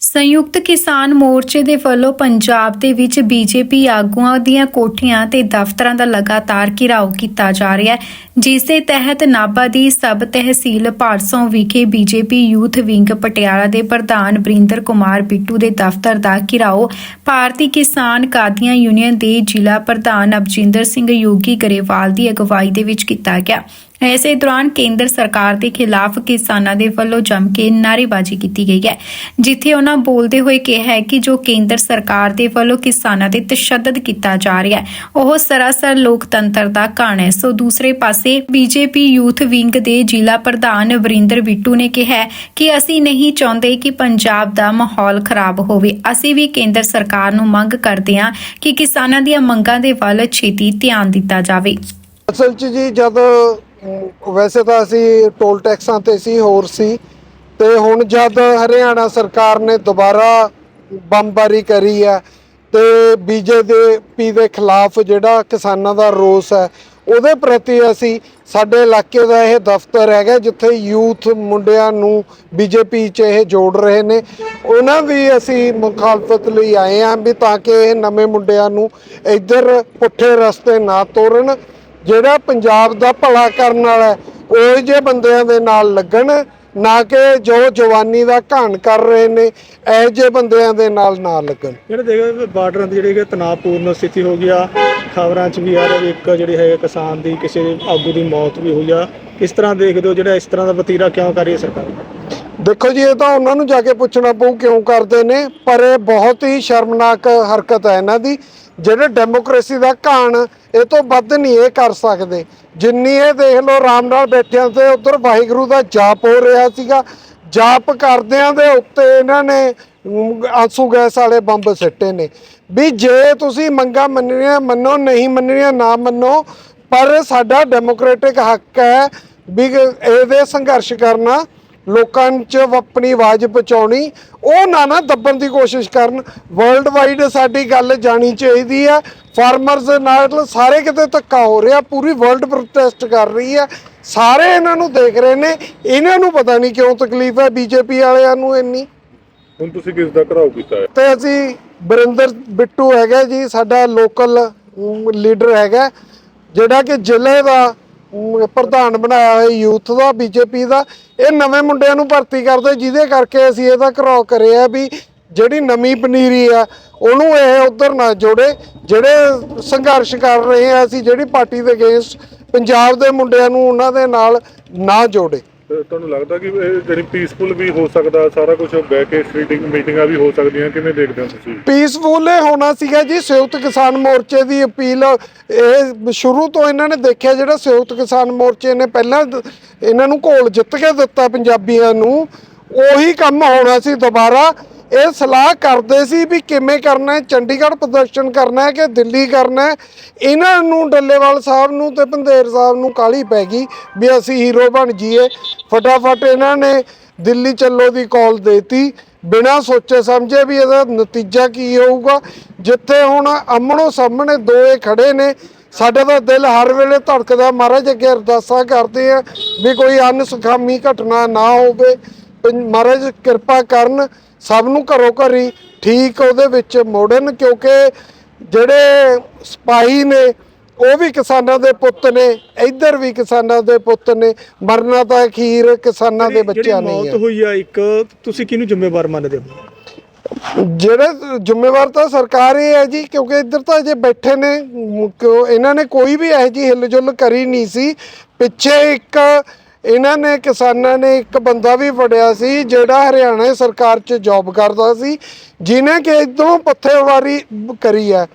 ਸੰਯੁਕਤ ਕਿਸਾਨ ਮੋਰਚੇ ਦੇ ਵੱਲੋਂ ਪੰਜਾਬ ਦੇ ਵਿੱਚ ਬੀਜੇਪੀ ਆਗੂਆਂ ਦੀਆਂ ਕੋਠੀਆਂ ਤੇ ਦਫ਼ਤਰਾਂ ਦਾ ਲਗਾਤਾਰ ਘਿਰਾਓ ਕੀਤਾ ਜਾ ਰਿਹਾ ਹੈ, ਜਿਸ ਦੇ ਤਹਿਤ ਨਾਭਾ ਦੀ ਸਬ ਤਹਿਸੀਲ ਭਾਰਸੋਂ ਵਿਖੇ ਬੀਜੇਪੀ ਯੂਥ ਵਿੰਗ ਪਟਿਆਲਾ ਦੇ ਪ੍ਰਧਾਨ ਬਰਿੰਦਰ ਕੁਮਾਰ ਬਿੱਟੂ ਦੇ ਦਫ਼ਤਰ ਦਾ ਘਿਰਾਓ ਭਾਰਤੀ ਕਿਸਾਨ ਕਾਦੀਆਂ ਯੂਨੀਅਨ ਦੇ ਜ਼ਿਲ੍ਹਾ ਪ੍ਰਧਾਨ ਅਬਜਿੰਦਰ ਸਿੰਘ ਯੋਗੀ ਗਰੇਵਾਲ ਦੀ ਅਗਵਾਈ ਦੇ ਵਿੱਚ ਕੀਤਾ ਗਿਆ। ਇਸੇ ਦੌਰਾਨ ਕੇਂਦਰ ਸਰਕਾਰ ਦੇ ਖਿਲਾਫ ਕਿਸਾਨਾਂ ਦੇ ਵੱਲੋਂ ਜੰਮ ਕੇ ਨਾਅਰੇਬਾਜ਼ੀ ਕੀਤੀ ਗਈ ਹੈ। ਜਿੱਥੇ ਉਹਨਾਂ ਬੋਲਦੇ ਹੋਏ ਕਿਹਾ ਹੈ ਕਿ ਜੋ ਕੇਂਦਰ ਸਰਕਾਰ ਦੇ ਵੱਲੋਂ ਕਿਸਾਨਾਂ ਤੇ ਤਸ਼ੱਦਦ ਕੀਤਾ ਜਾ ਰਿਹਾ ਹੈ, ਉਹ ਸਰਾਸਰ ਲੋਕਤੰਤਰ ਦਾ ਕਾਣ ਹੈ। ਸੋ ਦੂਸਰੇ ਪਾਸੇ ਬੀਜੇਪੀ ਯੂਥ ਵਿੰਗ ਦੇ ਜ਼ਿਲ੍ਹਾ ਪ੍ਰਧਾਨ ਵਰਿੰਦਰ ਬਿੱਟੂ ਨੇ ਕਿਹਾ ਕਿ ਅਸੀਂ ਨਹੀਂ ਚਾਹੁੰਦੇ ਕਿ ਪੰਜਾਬ ਦਾ ਮਾਹੌਲ ਖਰਾਬ ਹੋਵੇ। ਅਸੀਂ ਵੀ ਕੇਂਦਰ ਸਰਕਾਰ ਨੂੰ ਮੰਗ ਕਰਦੇ ਹਾਂ ਕਿ ਕਿਸਾਨਾਂ ਦੀਆਂ ਮੰਗਾਂ ਦੇ ਵੱਲ ਛੇਤੀ ਧਿਆਨ ਦਿੱਤਾ ਜਾਵੇ। ਅਸਲ 'ਚ ਜੀ ਜਦ ਵੈਸੇ ਤਾਂ ਅਸੀਂ ਟੋਲ ਟੈਕਸਾਂ ਤੇ ਸੀ, ਹੋਰ ਸੀ। ਤੇ ਹੁਣ ਜਦ ਹਰਿਆਣਾ ਸਰਕਾਰ ਨੇ ਦੁਬਾਰਾ ਬੰਬਾਰੀ ਕਰੀ ਹੈ, ਤੇ ਬੀਜੇਪੀ ਦੇ ਖਿਲਾਫ ਜਿਹੜਾ ਕਿਸਾਨਾਂ ਦਾ ਰੋਸ ਹੈ, ਉਹਦੇ ਪ੍ਰਤੀ ਅਸੀਂ, ਸਾਡੇ ਇਲਾਕੇ ਦਾ ਇਹ ਦਫ਼ਤਰ ਹੈਗਾ, ਜਿੱਥੇ ਯੂਥ ਮੁੰਡਿਆਂ ਨੂੰ ਬੀਜੇਪੀ 'ਚ ਇਹ ਜੋੜ ਰਹੇ ਨੇ। ਉਹਨਾਂ ਦੀ ਅਸੀਂ ਮੁਖਾਲਫਤ ਲਈ ਆਏ ਹਾਂ ਵੀ ਤਾਂ ਕਿ ਇਹ ਨਵੇਂ ਮੁੰਡਿਆਂ ਨੂੰ ਇੱਧਰ ਪੁੱਠੇ ਰਸਤੇ ਨਾ ਤੋਰਨ ਜਿਹੜਾ ਪੰਜਾਬ ਦਾ ਭਲਾ ਕਰਨ ਵਾਲਾ ਉਹ ਜੇ ਬੰਦਿਆਂ ਦੇ ਨਾਲ ਲੱਗਣ ਨਾ ਕਿ ਜੋ ਜਵਾਨੀ ਦਾ ਘਾਣ ਕਰ ਰਹੇ ਨੇ ਇਹੋ ਜਿਹੇ ਬੰਦਿਆਂ ਦੇ ਨਾਲ ਨਾ ਲੱਗਣ। ਜਿਹੜੇ ਦੇਖੋ ਬਾਰਡਰਾਂ ਦੀ ਜਿਹੜੀ ਕਿ ਤਣਾਅਪੂਰਨ ਸਥਿਤੀ ਹੋ ਗਿਆ ਖਬਰਾਂ 'ਚ ਵੀ ਆ ਰਿਹਾ ਇੱਕ ਜਿਹੜੀ ਹੈ ਕਿਸਾਨ ਦੀ ਕਿਸੇ ਆਗੂ ਦੀ ਮੌਤ ਵੀ ਹੋਈ ਆ। ਕਿਸ ਤਰ੍ਹਾਂ ਦੇਖਦੇ ਹੋ ਜਿਹੜਾ ਇਸ ਤਰ੍ਹਾਂ ਦਾ ਵਤੀਰਾ ਕਿਉਂ ਕਰ ਰਹੀ ਹੈ ਸਰਕਾਰ? ਦੇਖੋ ਜੀ ਇਹ ਤਾਂ ਉਹਨਾਂ ਨੂੰ ਜਾ ਕੇ ਪੁੱਛਣਾ ਪਊ ਕਿਉਂ ਕਰਦੇ ਨੇ ਪਰ ਇਹ ਬਹੁਤ ਹੀ ਸ਼ਰਮਨਾਕ ਹਰਕਤ ਹੈ ਇਹਨਾਂ ਦੀ। ਜਿਹੜੇ ਡੈਮੋਕ੍ਰੇਸੀ ਦਾ ਘਾਣ ਇਹ ਤੋਂ ਵੱਧ ਨਹੀਂ ਇਹ ਕਰ ਸਕਦੇ। ਜਿੰਨੀ ਇਹ ਦੇਖ ਲਓ ਆਰਾਮ ਨਾਲ ਬੈਠਿਆਂ ਤੇ ਉਧਰ ਵਾਹਿਗੁਰੂ ਦਾ ਜਾਪ ਹੋ ਰਿਹਾ ਸੀਗਾ। ਜਾਪ ਕਰਦਿਆਂ ਦੇ ਉੱਤੇ ਇਹਨਾਂ ਨੇ ਆਂਸੂ ਗੈਸ ਵਾਲੇ ਬੰਬ ਸਿੱਟੇ ਨੇ। ਵੀ ਜੇ ਤੁਸੀਂ ਮੰਗਾ ਮੰਨਣੀਆਂ ਮੰਨੋ, ਨਹੀਂ ਮੰਨਣੀਆਂ ਨਾ ਮੰਨੋ, ਪਰ ਸਾਡਾ ਡੈਮੋਕ੍ਰੈਟਿਕ ਹੱਕ ਹੈ ਵੀ ਇਹਦੇ ਸੰਘਰਸ਼ ਕਰਨਾ। ਲੋਕਾਂ 'ਚ ਆਪਣੀ ਆਵਾਜ਼ ਪਹੁੰਚਾਉਣੀ ਉਹ ਨਾ ਨਾ ਦੱਬਣ ਦੀ ਕੋਸ਼ਿਸ਼ ਕਰਨ। ਵਰਲਡ ਵਾਈਡ ਸਾਡੀ ਗੱਲ ਜਾਣੀ ਚਾਹੀਦੀ ਹੈ। ਫਾਰਮਰਸ ਨਾਲ ਸਾਰੇ ਕਿਤੇ ਧੱਕਾ ਹੋ ਰਿਹਾ ਪੂਰੀ ਵਰਲਡ ਪ੍ਰੋਟੈਸਟ ਕਰ ਰਹੀ ਹੈ। ਸਾਰੇ ਇਹਨਾਂ ਨੂੰ ਦੇਖ ਰਹੇ ਨੇ। ਇਹਨਾਂ ਨੂੰ ਪਤਾ ਨਹੀਂ ਕਿਉਂ ਤਕਲੀਫ ਹੈ ਬੀਜੇਪੀ ਵਾਲਿਆਂ ਨੂੰ ਇੰਨੀ। ਹੁਣ ਤੁਸੀਂ ਕਿਸ ਦਾ ਘਰਾਓ ਕੀਤਾ ਹੈ? ਤੇ ਅਸੀਂ ਬਰਿੰਦਰ ਬਿੱਟੂ ਹੈਗਾ ਜੀ ਸਾਡਾ ਲੋਕਲ ਲੀਡਰ ਹੈਗਾ ਜਿਹੜਾ ਕਿ ਜ਼ਿਲ੍ਹੇ ਦਾ ਅਮ, ਪ੍ਰਧਾਨ ਬਣਾਇਆ ਹੋਇਆ ਯੂਥ ਦਾ ਬੀਜੇਪੀ ਦਾ ਇਹ ਨਵੇਂ ਮੁੰਡਿਆਂ ਨੂੰ ਭਰਤੀ ਕਰਦੇ ਜਿਹਦੇ ਕਰਕੇ ਅਸੀਂ ਇਹਦਾ ਘਰਾਓ ਕਰਿਆ ਵੀ ਜਿਹੜੀ ਨਵੀਂ ਪਨੀਰੀ ਆ ਉਹਨੂੰ ਇਹ ਉਧਰ ਨਾ ਜੋੜੇ। ਜਿਹੜੇ ਸੰਘਰਸ਼ ਕਰ ਰਹੇ ਆ ਅਸੀਂ ਜਿਹੜੀ ਪਾਰਟੀ ਦੇ ਅਗੇਂਸਟ ਪੰਜਾਬ ਦੇ ਮੁੰਡਿਆਂ ਨੂੰ ਉਹਨਾਂ ਦੇ ਨਾਲ ਨਾ ਜੋੜੇ। ਤੁਹਾਨੂੰ ਲੱਗਦਾ ਕਿ ਇਹ ਜਿਹੜੀ ਪੀਸਫੁਲ ਵੀ ਹੋ ਸਕਦਾ, ਸਾਰਾ ਕੁਝ ਬਹਿ ਕੇ ਸਟ੍ਰੀਟਿੰਗ ਮੀਟਿੰਗਾਂ ਵੀ ਹੋ ਸਕਦੀਆਂ, ਕਿਵੇਂ ਦੇਖਦੇ ਹੋ ਤੁਸੀਂ? ਪੀਸਫੁਲ ਇਹ ਹੋਣਾ ਸੀਗਾ ਜੀ, ਸੰਯੁਕਤ ਕਿਸਾਨ ਮੋਰਚੇ ਦੀ ਅਪੀਲ। ਇਹ ਸ਼ੁਰੂ ਤੋਂ ਇਹਨਾਂ ਨੇ ਦੇਖਿਆ ਜਿਹੜਾ ਸੰਯੁਕਤ ਕਿਸਾਨ ਮੋਰਚੇ ਨੇ ਪਹਿਲਾਂ ਇਹਨਾਂ ਨੂੰ ਘੋਲ ਜਿੱਤ ਕੇ ਦਿੱਤਾ ਪੰਜਾਬੀਆਂ ਨੂੰ, ਉਹੀ ਕੰਮ ਹੋਣਾ ਸੀ ਦੁਬਾਰਾ। ਇਹ ਸਲਾਹ ਕਰਦੇ ਸੀ ਵੀ ਕਿਵੇਂ ਕਰਨਾ ਹੈ, ਚੰਡੀਗੜ੍ਹ ਪ੍ਰਦਰਸ਼ਨ ਕਰਨਾ ਹੈ ਕਿ ਦਿੱਲੀ ਕਰਨਾ ਹੈ। ਇਹਨਾਂ ਨੂੰ ਡੱਲੇਵਾਲ ਸਾਹਿਬ ਨੂੰ ਤੇ ਪੰਧੇਰ ਸਾਹਿਬ ਨੂੰ ਕਾਲੀ ਪੈ ਗਈ ਵੀ ਅਸੀਂ ਹੀਰੋ ਬਣ ਜਾਈਏ। ਫਟਾਫਟ ਇਹਨਾਂ ਨੇ ਦਿੱਲੀ ਚੱਲੋ ਦੀ ਕਾਲ ਦੇਤੀ। ਬਿਨਾਂ ਸੋਚੇ ਸਮਝੇ ਵੀ ਇਹਦਾ ਨਤੀਜਾ ਕੀ ਹੋਊਗਾ। ਜਿੱਥੇ ਹੁਣ ਅਮਣੋ ਸਾਹਮਣੇ ਦੋਏ ਖੜੇ ਨੇ, ਸਾਡੇ ਦਾ ਦਿਲ ਹਰ ਵੇਲੇ ਧੜਕਦਾ। ਮਹਾਰਾਜ ਅੱਗੇ ਅਰਦਾਸਾਂ ਕਰਦੇ ਆ ਵੀ ਕੋਈ ਅਨਸਖਾਮੀ ਘਟਨਾ ਨਾ ਹੋਵੇ। ਮਹਾਰਾਜ ਕਿਰਪਾ ਕਰਨ। ਸਭ ਨੂੰ ਘਰੋ ਘਰੀ ਠੀਕ ਉਹਦੇ ਵਿੱਚ ਮੋੜਨ ਕਿਉਂਕਿ ਜਿਹੜੇ ਸਿਪਾਹੀ ਨੇ ਉਹ ਵੀ ਕਿਸਾਨਾਂ ਦੇ ਪੁੱਤ ਨੇ ਇੱਧਰ ਵੀ ਕਿਸਾਨਾਂ ਦੇ ਪੁੱਤ ਨੇ ਮਰਨਾ ਤਾਂ ਅਖੀਰ ਕਿਸਾਨਾਂ ਦੇ ਬੱਚਿਆਂ ਨਹੀਂ ਮੌਤ ਹੋਈ ਆ ਇੱਕ ਤੁਸੀਂ ਕਿਹਨੂੰ ਜ਼ਿੰਮੇਵਾਰ ਮੰਨਦੇ ਹੋ? ਜਿਹੜੇ ਜ਼ਿੰਮੇਵਾਰ ਤਾਂ ਸਰਕਾਰ ਹੀ ਹੈ ਜੀ ਕਿਉਂਕਿ ਇੱਧਰ ਤਾਂ ਜੇ ਬੈਠੇ ਨੇ ਇਹਨਾਂ ਨੇ ਕੋਈ ਵੀ ਇਹੋ ਜਿਹੀ ਹਿਲਜੁਲ ਕਰੀ ਨਹੀਂ ਸੀ। ਪਿੱਛੇ ਇੱਕ ਇਹਨਾਂ ਨੇ, ਕਿਸਾਨਾਂ ਨੇ ਇੱਕ ਬੰਦਾ ਵੀ ਫੜਿਆ ਸੀ ਜਿਹੜਾ ਹਰਿਆਣਾ ਸਰਕਾਰ 'ਚ ਜੌਬ ਕਰਦਾ ਸੀ ਜਿਨੇ ਕਿ ਇਧਰੋਂ ਪੱਥੇਵਾਰੀ ਕਰੀ ਹੈ।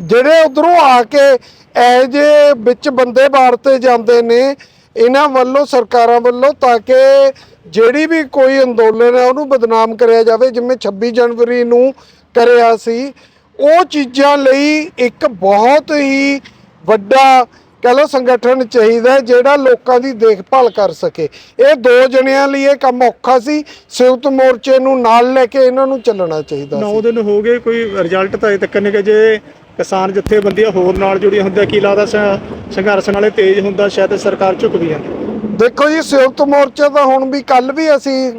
ਜਿਹੜੇ ਉਧਰੋਂ ਆ ਕੇ ਇਹ ਜੇ ਵਿੱਚ ਬੰਦੇ ਬਾੜ ਤੇ ਜਾਂਦੇ ਨੇ, ਇਹਨਾਂ ਵੱਲੋਂ, ਸਰਕਾਰਾਂ ਵੱਲੋਂ, ਤਾਂ ਕਿ ਜਿਹੜੀ ਵੀ ਕੋਈ ਅੰਦੋਲਨ ਹੈ, ਉਹਨੂੰ ਬਦਨਾਮ ਕਰਿਆ ਜਾਵੇ, ਜਿਵੇਂ 26 ਜਨਵਰੀ ਨੂੰ ਕਰਿਆ ਸੀ। ਉਹ ਚੀਜ਼ਾਂ ਲਈ ਇੱਕ ਬਹੁਤ ਹੀ ਵੱਡਾ ਕਹ ਲਓ ਸੰਗਠਨ ਚਾਹੀਦਾ ਜਿਹੜਾ ਲੋਕਾਂ ਦੀ ਦੇਖਭਾਲ ਕਰ ਸਕੇ। ਇਹ ਦੋ ਜਣਿਆਂ ਲਈ ਇਹ ਕੰਮ ਔਖਾ ਸੀ। ਸੰਯੁਕਤ ਮੋਰਚੇ ਨੂੰ ਨਾਲ ਲੈ ਕੇ ਇਹਨਾਂ ਨੂੰ ਚੱਲਣਾ ਚਾਹੀਦਾ 9 ਸੀ। ਦਿਨ ਹੋ ਗਏ ਕੋਈ ਰਿਜ਼ਲਟ ਤਾਂ ਅਜੇ ਤੱਕ ਨਹੀਂ ਕਿ ਜੇ ਕਿਸਾਨ ਜਥੇਬੰਦੀਆਂ ਹੋਰ ਨਾਲ ਜੁੜੀਆਂ ਹੁੰਦੀਆਂ ਕੀ ਲੱਗਦਾ ਸੰਘਰਸ਼ ਨਾਲੇ ਤੇਜ਼ ਹੁੰਦਾ ਸ਼ਾਇਦ ਸਰਕਾਰ ਝੁਕ ਵੀ ਜਾਂਦੀ। ਦੇਖੋ ਜੀ ਸੰਯੁਕਤ ਮੋਰਚਾ ਤਾਂ ਹੁਣ ਵੀ ਕੱਲ ਵੀ ਅਸੀਂ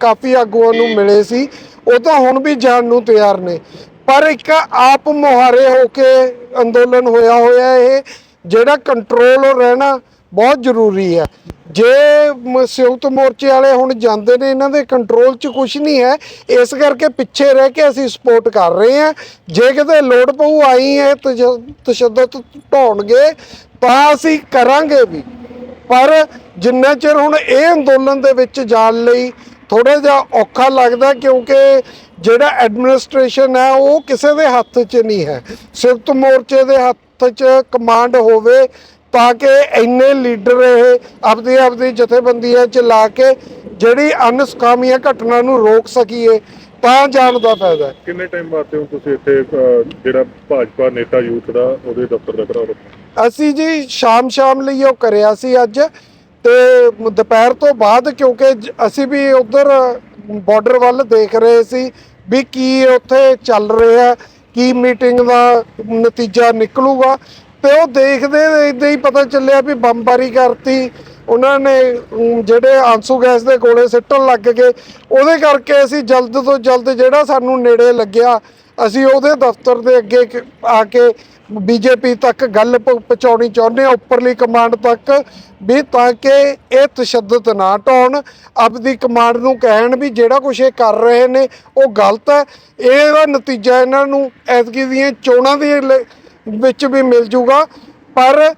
ਕਾਫੀ ਆਗੂਆਂ ਨੂੰ ਮਿਲੇ ਸੀ। ਉਹ ਤਾਂ ਹੁਣ ਵੀ ਜਾਣ ਨੂੰ ਤਿਆਰ ਨੇ। ਪਰ ਇੱਕ ਆਪ ਮੁਹਾਰੇ ਹੋ ਕੇ ਅੰਦੋਲਨ ਹੋਇਆ ਹੋਇਆ ਇਹ। ਜਿਹੜਾ ਕੰਟਰੋਲ ਰਹਿਣਾ ਬਹੁਤ ਜ਼ਰੂਰੀ ਹੈ। ਜੇ ਮ- ਸੰਯੁਕਤ ਮੋਰਚੇ ਵਾਲੇ ਹੁਣ ਜਾਂਦੇ ਨੇ, ਇਹਨਾਂ ਦੇ ਕੰਟਰੋਲ 'ਚ ਕੁਝ ਨਹੀਂ ਹੈ। ਇਸ ਕਰਕੇ ਪਿੱਛੇ ਰਹਿ ਕੇ ਅਸੀਂ ਸਪੋਰਟ ਕਰ ਰਹੇ ਹਾਂ। ਜੇ ਕਿਤੇ ਲੋੜ ਪਊ, ਆਈ ਹੈ, ਤਜ- ਤਸ਼ੱਦਦ ਢਾਉਣਗੇ, ਤਾਂ ਅਸੀਂ ਕਰਾਂਗੇ ਵੀ। ਪਰ ਜਿੰਨਾ ਚਿਰ ਹੁਣ ਇਹ ਅੰਦੋਲਨ ਦੇ ਵਿੱਚ ਜਾਣ ਲਈ ਥੋੜਾ ਜਿਹਾ ਔਖਾ ਲੱਗਦਾ ਕਿਉਂਕਿ ਜਿਹੜਾ ਐਡਮਿਨਿਸਟ੍ਰੇਸ਼ਨ ਹੈ, ਉਹ ਕਿਸੇ ਦੇ ਹੱਥ 'ਚ ਨਹੀਂ ਹੈ। ਸੰਯੁਕਤ ਮੋਰਚੇ ਦੇ ਹੱਥ 'ਚ ਕਮਾਂਡ ਹੋਵੇ ਤਾਂ ਕਿ ਇੰਨੇ ਲੀਡਰ ਇਹ ਆਪਦੀ ਆਪਦੀ ਜਥੇਬੰਦੀਆਂ 'ਚ ਲਾ ਕੇ ਜਿਹੜੀ ਅਨਸਕਾਮੀਆਂ ਘਟਨਾ ਨੂੰ ਰੋਕ ਸਕੀਏ ਤਾਂ ਜਾਣ ਦਾ ਫਾਇਦਾ ਹੈ। ਕਿੰਨੇ ਟਾਈਮ ਵਾਸਤੇ ਹੁਣ ਤੁਸੀਂ ਇੱਥੇ ਅਹ, ਜਿਹੜਾ ਭਾਜਪਾ ਨੇਤਾ ਯੂਥ ਦਾ ਉਹਦੇ ਦਫ਼ਤਰ ਦਾ ਘਰਾਓ ਅਸੀਂ ਜੀ ਸ਼ਾਮ ਸ਼ਾਮ ਲਈ ਉਹ ਕਰਿਆ ਸੀ ਅੱਜ ਤੇ ਦੁਪਹਿਰ ਤੋਂ ਬਾਅਦ ਕਿਉਂਕਿ ਜ- ਅਸੀਂ ਵੀ ਉਧਰ ਬਾਰਡਰ ਵੱਲ ਦੇਖ ਰਹੇ ਸੀ ਵੀ ਕੀ ਉੱਥੇ ਚੱਲ ਰਿਹਾ ਕੀ ਮੀਟਿੰਗ ਦਾ ਨਤੀਜਾ ਨਿਕਲੂਗਾ ਤੇ ਉਹ ਦੇਖਦੇ ਇਦਾਂ ਹੀ ਪਤਾ ਚੱਲਿਆ ਵੀ ਬੰਬਾਰੀ ਕਰਤੀ। ਉਹਨਾਂ ਨੇ ਜਿਹੜੇ ਆਂਸੂ ਗੈਸ ਦੇ ਕੋਲੇ ਸਿੱਟਣ ਲੱਗ ਗਏ। ਉਹਦੇ ਕਰਕੇ ਅਸੀਂ ਜਲਦ ਤੋਂ ਜਲਦ ਜਿਹੜਾ ਸਾਨੂੰ ਨੇੜੇ ਲੱਗਿਆ, ਅਸੀਂ ਉਹਦੇ ਦਫ਼ਤਰ ਦੇ ਅੱਗੇ ਆ ਕੇ ਬੀਜੇਪੀ ਤੱਕ ਗੱਲ ਪ- ਪਹੁੰਚਾਉਣੀ ਚਾਹੁੰਦੇ ਆ ਉੱਪਰਲੀ ਕਮਾਂਡ ਤੱਕ ਵੀ ਤਾਂ ਕਿ ਇਹ ਤਸ਼ੱਦਦ ਨਾ ਢਾਉਣ ਆਪਦੀ ਕਮਾਂਡ ਨੂੰ ਕਹਿਣ ਵੀ ਜਿਹੜਾ ਕੁਝ ਇਹ ਕਰ ਰਹੇ ਨੇ, ਉਹ ਗਲਤ ਹੈ। ਇਹਦਾ ਨਤੀਜਾ ਇਹਨਾਂ ਨੂੰ ਐਤਕੀ ਦੀਆਂ ਚੋਣਾਂ ਦੇ ਲ- ਵਿੱਚ ਵੀ ਮਿਲ ਜੂਗਾ। ਪਰ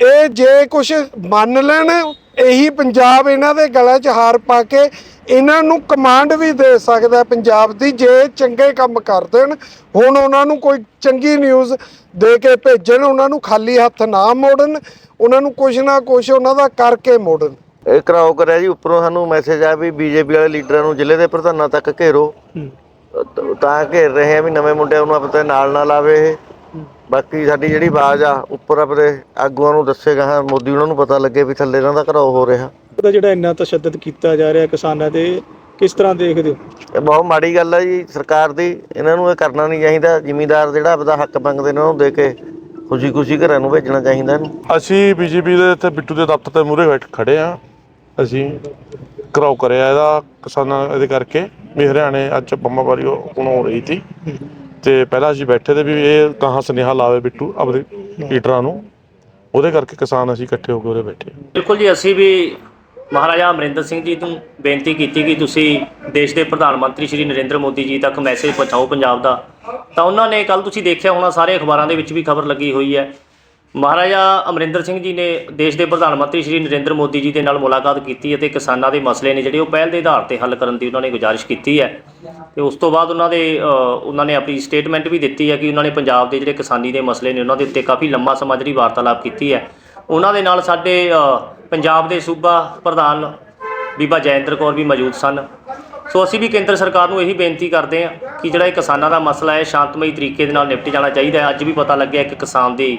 ਇਹ ਜੇ ਕੁਝ ਮੰਨ ਲੈਣ ਇਹੀ ਪੰਜਾਬ ਇਹਨਾਂ ਦੇ ਗਲਾਂ 'ਚ ਹਾਰ ਪਾ ਕੇ ਇਹਨਾਂ ਨੂੰ ਕਮਾਂਡ ਵੀ ਦੇ ਸਕਦਾ ਹੈ ਪੰਜਾਬ ਦੀ ਜੇ ਚੰਗੇ ਕੰਮ ਕਰ ਦੇਣ ਹੁਣ ਉਹਨਾਂ ਨੂੰ ਕੋਈ ਚੰਗੀ ਨਿਊਜ਼ ਦੇ ਕੇ ਭੇਜਣ ਉਹਨਾਂ ਨੂੰ ਖਾਲੀ ਹੱਥ ਨਾ ਮੋੜਨ ਉਹਨਾਂ ਨੂੰ ਕੁਝ ਨਾ ਕੁਝ ਉਹਨਾਂ ਦਾ ਕਰਕੇ ਮੋੜਨ। ਇਹ ਕਰਾਓ ਕਰਿਆ ਜੀ ਉੱਪਰੋਂ ਸਾਨੂੰ ਮੈਸੇਜ ਆ ਵੀ ਬੀਜੇਪੀ ਵਾਲੇ ਲੀਡਰਾਂ ਨੂੰ ਜ਼ਿਲ੍ਹੇ ਦੇ ਪ੍ਰਧਾਨਾਂ ਤੱਕ ਘੇਰੋ। ਤ- ਤਾਂ ਘੇਰ ਰਹੇ ਆ ਵੀ ਨਵੇਂ ਮੁੰਡਿਆਂ ਨੂੰ ਆਪਣੇ ਨਾਲ ਨਾਲ ਆਵੇ ਇਹ। ਬਾਕੀ ਸਾਡੀ ਜਿਹੜੀ ਆਵਾਜ਼ ਆ ਉੱਪਰ ਆਪਣੇ ਆਗੂਆਂ ਨੂੰ ਦੱਸੇਗਾ ਹਾਂ ਮੋਦੀ ਉਹਨਾਂ ਨੂੰ ਪਤਾ ਲੱਗੇ ਵੀ ਥੱਲੇ ਇਹਨਾਂ ਦਾ ਘਰਾਓ ਹੋ ਰਿਹਾ। ਉਹਦਾ ਜਿਹੜਾ ਇੰਨਾ ਤਸ਼ੱਦਦ ਕੀਤਾ ਜਾ ਰਿਹਾ ਕਿਸਾਨਾਂ ਤੇ ਕਿਸ ਤਰ੍ਹਾਂ ਦੇਖਦੇ ਹੋ? ਇਹ ਬਹੁਤ ਮਾੜੀ ਗੱਲ ਹੈ ਜੀ ਸਰਕਾਰ ਦੀ ਇਹਨਾਂ ਨੂੰ ਇਹ ਕਰਨਾ ਨਹੀਂ ਚਾਹੀਦਾ ਜ਼ਿਮੀਂਦਾਰ ਜਿਹੜਾ ਆਪਦਾ ਹੱਕ ਮੰਗਦੇ ਨੇ ਉਹਨੂੰ ਦੇ ਕੇ ਖੁਸ਼ੀ ਖੁਸ਼ੀ ਘਰਾਂ ਨੂੰ ਭੇਜਣਾ ਚਾਹੀਦਾ ਇਹਨੂੰ। ਅਸੀਂ ਬੀਜੇਪੀ ਦੇ ਇੱਥੇ ਬਿੱਟੂ ਦੇ ਦਫ਼ਤਰ ਤੇ ਮੂਹਰੇ ਬੈਠ ਖੜੇ ਆ। ਅਸੀਂ ਘਰਾਓ ਕਰਿਆ ਇਹਦਾ ਕਿਸਾਨਾਂ ਇਹਦੇ ਕਰਕੇ ਵੀ ਹਰਿਆਣੇ ਅੱਜ ਬੰਬਾਬਾਰੀ ਹੋ ਰਹੀ ਸੀ। ਤੇ ਪਹਿਲਾਂ ਅਸੀਂ ਬੈਠੇ ਤੇ ਵੀ ਇਹ ਕਹਾਂ ਸੁਨੇਹਾ ਲਾਵੇ ਬਿੱਟੂ ਆਪਣੇ ਲੀਡਰਾਂ ਨੂੰ। ਉਹਦੇ ਕਰਕੇ ਕਿਸਾਨ ਅਸੀਂ ਇਕੱਠੇ ਹੋ ਕੇ ਉਰੇ ਬੈਠੇ ਬਿਲਕੁਲ ਜੀ, ਅਸੀਂ ਵੀ ਮਹਾਰਾਜਾ ਅਮਰਿੰਦਰ ਸਿੰਘ ਜੀ ਨੂੰ ਬੇਨਤੀ ਕੀਤੀ ਕਿ ਤੁਸੀਂ ਦੇਸ਼ ਦੇ ਪ੍ਰਧਾਨ ਮੰਤਰੀ ਸ਼੍ਰੀ ਨਰਿੰਦਰ ਮੋਦੀ ਜੀ ਤੱਕ ਮੈਸੇਜ ਪਹੁੰਚਾਓ ਪੰਜਾਬ ਦਾ। ਤਾਂ ਉਹਨਾਂ ਨੇ ਕੱਲ ਤੁਸੀਂ ਦੇਖਿਆ ਹੋਣਾ, ਸਾਰੇ ਅਖਬਾਰਾਂ ਦੇ ਵਿੱਚ ਵੀ ਖਬਰ ਲੱਗੀ ਹੋਈ ਹੈ। ਮਹਾਰਾਜਾ ਅਮਰਿੰਦਰ ਸਿੰਘ ਜੀ ਨੇ ਦੇਸ਼ ਦੇ ਪ੍ਰਧਾਨ ਮੰਤਰੀ ਸ਼੍ਰੀ ਨਰਿੰਦਰ ਮੋਦੀ ਜੀ ਦੇ ਨਾਲ ਮੁਲਾਕਾਤ ਕੀਤੀ ਅਤੇ ਕਿਸਾਨਾਂ ਦੇ ਮਸਲੇ ਨੇ ਜਿਹੜੇ ਉਹ ਪਹਿਲ ਦੇ ਆਧਾਰ ਤੇ ਹੱਲ ਕਰਨ ਦੀ ਉਹਨਾਂ ਨੇ ਗੁਜ਼ਾਰਿਸ਼ ਕੀਤੀ ਹੈ। ਤੇ ਉਸ ਤੋਂ ਬਾਅਦ ਉਹਨਾਂ ਦੇ ਉਹਨਾਂ ਨੇ ਆਪਣੀ ਸਟੇਟਮੈਂਟ ਵੀ ਦਿੱਤੀ ਹੈ ਕਿ ਉਹਨਾਂ ਨੇ ਪੰਜਾਬ ਦੇ ਜਿਹੜੇ ਕਿਸਾਨੀ ਦੇ ਮਸਲੇ ਨੇ ਉਹਨਾਂ ਦੇ ਉੱਤੇ ਕਾਫੀ ਲੰਮਾ ਸਮਾਂ ਜਿਹੜੀ ਵਾਰਤਾਲਾਪ ਕੀਤੀ ਹੈ। ਉਹਨਾਂ ਦੇ ਨਾਲ ਸਾਡੇ ਪੰਜਾਬ ਦੇ ਸੂਬਾ ਪ੍ਰਧਾਨ ਬੀਬਾ ਜੈਇੰਦਰ ਕੌਰ ਵੀ ਮੌਜੂਦ ਸਨ। ਸੋ ਅਸੀਂ ਵੀ ਕੇਂਦਰ ਸਰਕਾਰ ਨੂੰ ਇਹੀ ਬੇਨਤੀ ਕਰਦੇ ਹਾਂ ਕਿ ਜਿਹੜਾ ਇਹ ਕਿਸਾਨਾਂ ਦਾ ਮਸਲਾ ਹੈ, ਸ਼ਾਂਤਮਈ ਤਰੀਕੇ ਦੇ ਨਾਲ ਨਿਪਟ ਜਾਣਾ ਚਾਹੀਦਾ ਹੈ। ਅੱਜ ਵੀ ਪਤਾ ਲੱਗਿਆ ਇੱਕ ਕਿਸਾਨ ਦੀ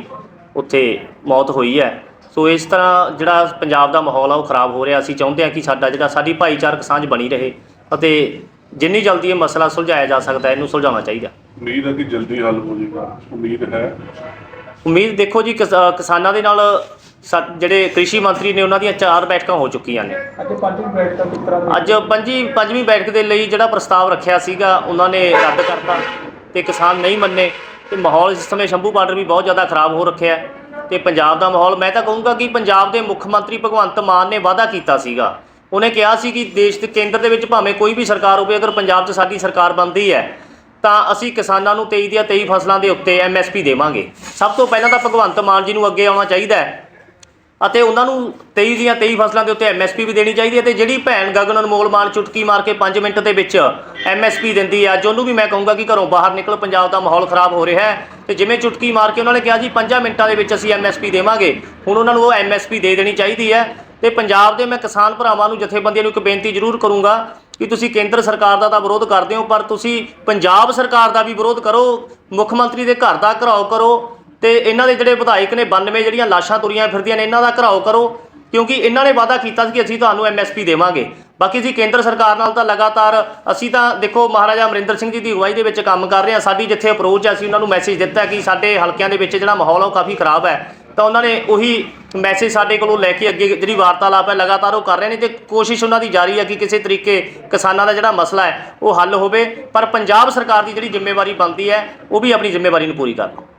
ਉੱਥੇ ਮੌਤ ਹੋਈ ਹੈ। ਸੋ ਇਸ ਤਰ੍ਹਾਂ ਜਿਹੜਾ ਪੰਜਾਬ ਦਾ ਮਾਹੌਲ ਆ ਉਹ ਖਰਾਬ ਹੋ ਰਿਹਾ। ਅਸੀਂ ਚਾਹੁੰਦੇ ਹਾਂ ਕਿ ਸਾਡਾ ਜਿਹੜਾ ਸਾਡੀ ਭਾਈਚਾਰਕ ਸਾਂਝ ਬਣੀ ਰਹੇ ਅਤੇ ਜਿੰਨੀ ਜਲਦੀ ਇਹ ਮਸਲਾ ਸੁਲਝਾਇਆ ਜਾ ਸਕਦਾ ਇਹਨੂੰ ਸੁਲਝਾਉਣਾ ਚਾਹੀਦਾ। ਉਮੀਦ ਹੈ ਕਿ ਜਲਦੀ ਹੱਲ ਹੋ ਜਾਏਗਾ। ਉਮੀਦ ਹੈ। ਉਮੀਦ ਦੇਖੋ ਜੀ ਕਿਸ- ਅ, ਕਿਸਾਨਾਂ ਦੇ ਨਾਲ ਸਾ- ਜਿਹੜੇ ਕ੍ਰਿਸ਼ੀ ਮੰਤਰੀ ਨੇ ਉਹਨਾਂ ਦੀਆਂ ਚਾਰ ਬੈਠਕਾਂ ਹੋ ਚੁੱਕੀਆਂ ਨੇ। ਅੱਜ ਪੰਜਵੀਂ ਬੈਠਕ ਕਿਸ ਤਰ੍ਹਾਂ ਅੱਜ ਪੰਜੀ ਪੰਜਵੀਂ ਬੈਠਕ ਦੇ ਲਈ ਜਿਹੜਾ ਪ੍ਰਸਤਾਵ ਰੱਖਿਆ ਸੀਗਾ ਉਹਨਾਂ ਨੇ ਰੱਦ ਕਰਤਾ ਤੇ ਕਿਸਾਨ ਨਹੀਂ ਮੰਨੇ। ਤੇ ਮਾਹੌਲ ਇਸ ਸਮੇਂ ਸ਼ੰਭੂ ਬਾਰਡਰ ਵੀ ਬਹੁਤ ਜ਼ਿਆਦਾ ਖਰਾਬ ਹੋ ਰੱਖਿਆ ਹੈ ਤੇ ਪੰਜਾਬ ਦਾ ਮਾਹੌਲ, ਮੈਂ ਤਾਂ ਕਹੂੰਗਾ ਕਿ ਪੰਜਾਬ ਦੇ ਮੁੱਖ ਮੰਤਰੀ ਭਗਵੰਤ ਮਾਨ ਨੇ ਵਾਅਦਾ ਕੀਤਾ ਸੀਗਾ। ਉਹਨੇ ਕਿਹਾ ਸੀ ਕਿ ਦੇਸ਼ ਦੇ ਕੇਂਦਰ ਦੇ ਵਿੱਚ ਭਾਵੇਂ ਕੋਈ ਵੀ ਸਰਕਾਰ ਹੋਵੇ, ਅਗਰ ਪੰਜਾਬ 'ਚ ਸਾਡੀ ਸਰਕਾਰ ਬਣਦੀ ਹੈ, ਤਾਂ ਅਸੀਂ ਕਿਸਾਨਾਂ ਨੂੰ 23 ਦੀਆਂ 23 ਫਸਲਾਂ ਦੇ ਉੱਤੇ ਐਮਐਸਪੀ ਦੇਵਾਂਗੇ। ਸਭ ਤੋਂ ਪਹਿਲਾਂ ਤਾਂ ਭਗਵੰਤ ਮਾਨ ਜੀ ਨੂੰ ਅੱਗੇ ਆਉਣਾ ਚਾਹੀਦਾ ਹੈ। ਅਤੇ ਉਹਨਾਂ ਨੂੰ 23 ਦੀਆਂ 23 ਫਸਲਾਂ ਦੇ ਉੱਤੇ ਐਮਐਸਪੀ ਵੀ ਦੇਣੀ ਚਾਹੀਦੀ ਹੈ ਤੇ ਜਿਹੜੀ ਭੈਣ ਗਗਨ ਅਨਮੋਲ ਮਾਨ ਚੁਟਕੀ ਮਾਰ ਕੇ 5 ਮਿੰਟ ਦੇ ਵਿੱਚ ਐਮਐਸਪੀ ਦਿੰਦੀ ਹੈ ਅੱਜ ਉਹਨੂੰ ਵੀ ਮੈਂ ਕਹੂੰਗਾ ਕਿ ਘਰੋਂ ਬਾਹਰ ਨਿਕਲ, ਪੰਜਾਬ ਦਾ ਮਾਹੌਲ ਖਰਾਬ ਹੋ ਰਿਹਾ ਹੈ। ਤੇ ਜਿਵੇਂ ਚੁਟਕੀ ਮਾਰ ਕੇ ਉਹਨਾਂ ਨੇ ਕਿਹਾ ਜੀ 5 ਮਿੰਟਾਂ ਦੇ ਵਿੱਚ ਅਸੀਂ ਐਮਐਸਪੀ ਦੇਵਾਂਗੇ, ਹੁਣ ਉਹਨਾਂ ਨੂੰ ਉਹ ਐਮਐਸਪੀ ਦੇ ਦੇਣੀ ਚਾਹੀਦੀ ਹੈ। ਤੇ ਪੰਜਾਬ ਦੇ ਮੈਂ ਕਿਸਾਨ ਭਰਾਵਾਂ ਨੂੰ, ਜਥੇਬੰਦੀਆਂ ਨੂੰ ਇੱਕ ਬੇਨਤੀ ਜ਼ਰੂਰ ਕਰੂੰਗਾ ਕਿ ਤੁਸੀਂ ਕੇਂਦਰ ਸਰਕਾਰ ਦਾ ਤਾਂ ਵਿਰੋਧ ਕਰਦੇ ਹੋ, ਪਰ ਤੁਸੀਂ ਪੰਜਾਬ ਸਰਕਾਰ ਦਾ ਵੀ ਵਿਰੋਧ ਕਰੋ, ਮੁੱਖ ਮੰਤਰੀ ਦੇ ਘਰ ਦਾ ਘਰਾਓ ਕਰੋ ਤੇ ਇਹਨਾਂ ਦੇ ਜਿਹੜੇ ਵਿਧਾਇਕ ਨੇ 92 ਜਿਹੜੀਆਂ ਲਾਸ਼ਾਂ ਤੁਰੀਆਂ ਫਿਰਦੀਆਂ ਨੇ, ਇਹਨਾਂ ਦਾ ਘਰਾਓ ਕਰੋ, ਕਿਉਂਕਿ ਇਹਨਾਂ ਨੇ ਵਾਅਦਾ ਕੀਤਾ ਸੀ ਕਿ ਅਸੀਂ ਤੁਹਾਨੂੰ ਐਮਐਸਪੀ ਦੇਵਾਂਗੇ। ਬਾਕੀ ਅਸੀਂ ਕੇਂਦਰ ਸਰਕਾਰ ਨਾਲ ਤਾਂ ਲਗਾਤਾਰ ਅਸੀਂ ਤਾਂ ਦੇਖੋ, ਮਹਾਰਾਜਾ ਅਮਰਿੰਦਰ ਸਿੰਘ ਜੀ ਦੀ ਅਗਵਾਈ ਦੇ ਵਿੱਚ ਕੰਮ ਕਰ ਰਹੇ ਹਾਂ। ਸਾਡੀ ਜਿੱਥੇ ਅਪਰੋਚ ਹੈ, ਅਸੀਂ ਉਹਨਾਂ ਨੂੰ ਮੈਸੇਜ ਦਿੱਤਾ ਕਿ ਸਾਡੇ ਹਲਕਿਆਂ ਦੇ ਵਿੱਚ ਜਿਹੜਾ ਮਾਹੌਲ ਆ, ਉਹ ਕਾਫੀ ਖਰਾਬ ਹੈ। ਤਾਂ ਉਹਨਾਂ ਨੇ ਉਹੀ ਮੈਸੇਜ ਸਾਡੇ ਕੋਲੋਂ ਲੈ ਕੇ ਅੱਗੇ ਜਿਹੜੀ ਵਾਰਤਾਲਾਪ ਹੈ, ਲਗਾਤਾਰ ਉਹ ਕਰ ਰਹੇ ਨੇ ਤੇ ਕੋਸ਼ਿਸ਼ ਉਹਨਾਂ ਦੀ ਜਾਰੀ ਹੈ ਕਿ ਕਿਸੇ ਤਰੀਕੇ ਕਿਸਾਨਾਂ ਦਾ ਜਿਹੜਾ ਮਸਲਾ ਹੈ, ਉਹ ਹੱਲ ਹੋਵੇ। ਪਰ ਪੰਜਾਬ ਸਰਕਾਰ ਦੀ ਜਿਹੜੀ ਜ਼ਿੰਮੇਵਾਰੀ ਬਣਦੀ ਹੈ, ਉਹ ਵੀ ਆਪਣੀ ਜ਼ਿੰਮੇਵਾਰੀ ਨੂੰ ਪੂਰੀ ਕਰਨ